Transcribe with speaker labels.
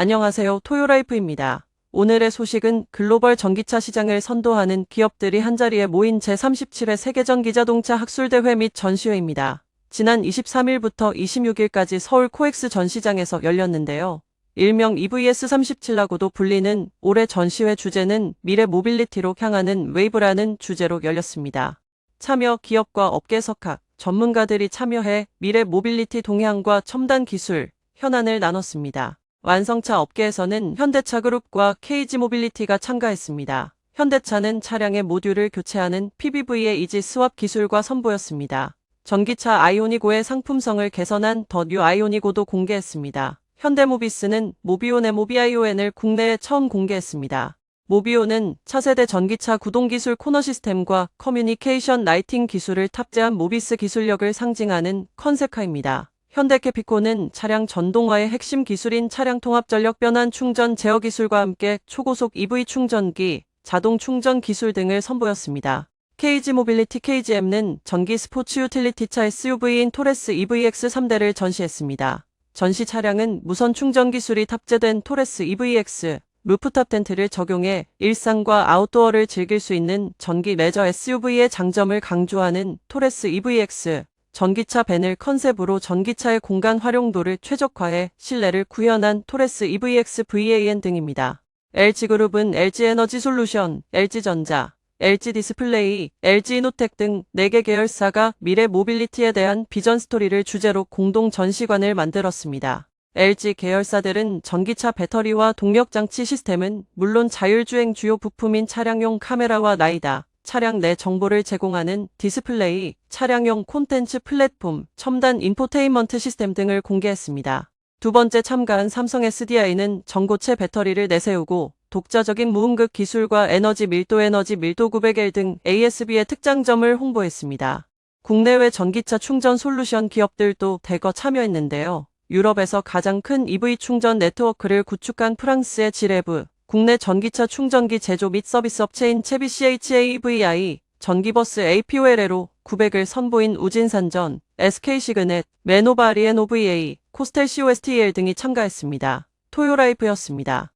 Speaker 1: 안녕하세요. 토요라이프입니다. 오늘의 소식은 글로벌 전기차 시장을 선도하는 기업들이 한자리에 모인 제37회 세계전기자동차 학술대회 및 전시회입니다. 지난 23일부터 26일까지 서울 코엑스 전시장에서 열렸는데요. 일명 EVS37라고도 불리는 올해 전시회 주제는 미래 모빌리티로 향하는 웨이브라는 주제로 열렸습니다. 참여 기업과 업계 석학, 전문가들이 참여해 미래 모빌리티 동향과 첨단 기술, 현안을 나눴습니다. 완성차 업계에서는 현대차 그룹과 KG 모빌리티가 참가했습니다. 현대차는 차량의 모듈을 교체하는 PBV의 이지 스왑 기술과 선보였습니다. 전기차 아이오니고의 상품성을 개선한 더 뉴 아이오니고도 공개했습니다. 현대모비스는 모비온의 모비아이오엔을 국내에 처음 공개했습니다. 모비온은 차세대 전기차 구동기술 코너 시스템과 커뮤니케이션 라이팅 기술을 탑재한 모비스 기술력을 상징하는 컨셉카입니다. 현대캐피코는 차량 전동화의 핵심 기술인 차량 통합 전력 변환 충전 제어 기술과 함께 초고속 EV 충전기, 자동 충전 기술 등을 선보였습니다. KG 모빌리티 KGM는 전기 스포츠 유틸리티차 SUV인 토레스 EVX 3대를 전시했습니다. 전시 차량은 무선 충전 기술이 탑재된 토레스 EVX, 루프탑 텐트를 적용해 일상과 아웃도어를 즐길 수 있는 전기 레저 SUV의 장점을 강조하는 토레스 EVX, 전기차 밴을 컨셉으로 전기차의 공간 활용도를 최적화해 실내를 구현한 토레스 EVX VAN 등입니다. LG그룹은 LG에너지 솔루션, LG전자, LG 디스플레이, LG 이노텍 등 4개 계열사가 미래 모빌리티에 대한 비전 스토리를 주제로 공동 전시관을 만들었습니다. LG 계열사들은 전기차 배터리와 동력장치 시스템은 물론 자율주행 주요 부품인 차량용 카메라와 라이다, 차량 내 정보를 제공하는 디스플레이, 차량용 콘텐츠 플랫폼, 첨단 인포테인먼트 시스템 등을 공개했습니다. 두 번째 참가한 삼성 SDI는 전고체 배터리를 내세우고 독자적인 무음극 기술과 에너지 밀도 에너지 밀도 900L 등 ASB의 특장점을 홍보했습니다. 국내외 전기차 충전 솔루션 기업들도 대거 참여했는데요. 유럽에서 가장 큰 EV 충전 네트워크를 구축한 프랑스의 지레브, 국내 전기차 충전기 제조 및 서비스 업체인 채비 CHAVI, 전기버스 APOL에로 900을 선보인 우진산전, SK시그넷, 메노바 리엔 OVA, 코스텔 COSTL 등이 참가했습니다. 토요라이프였습니다.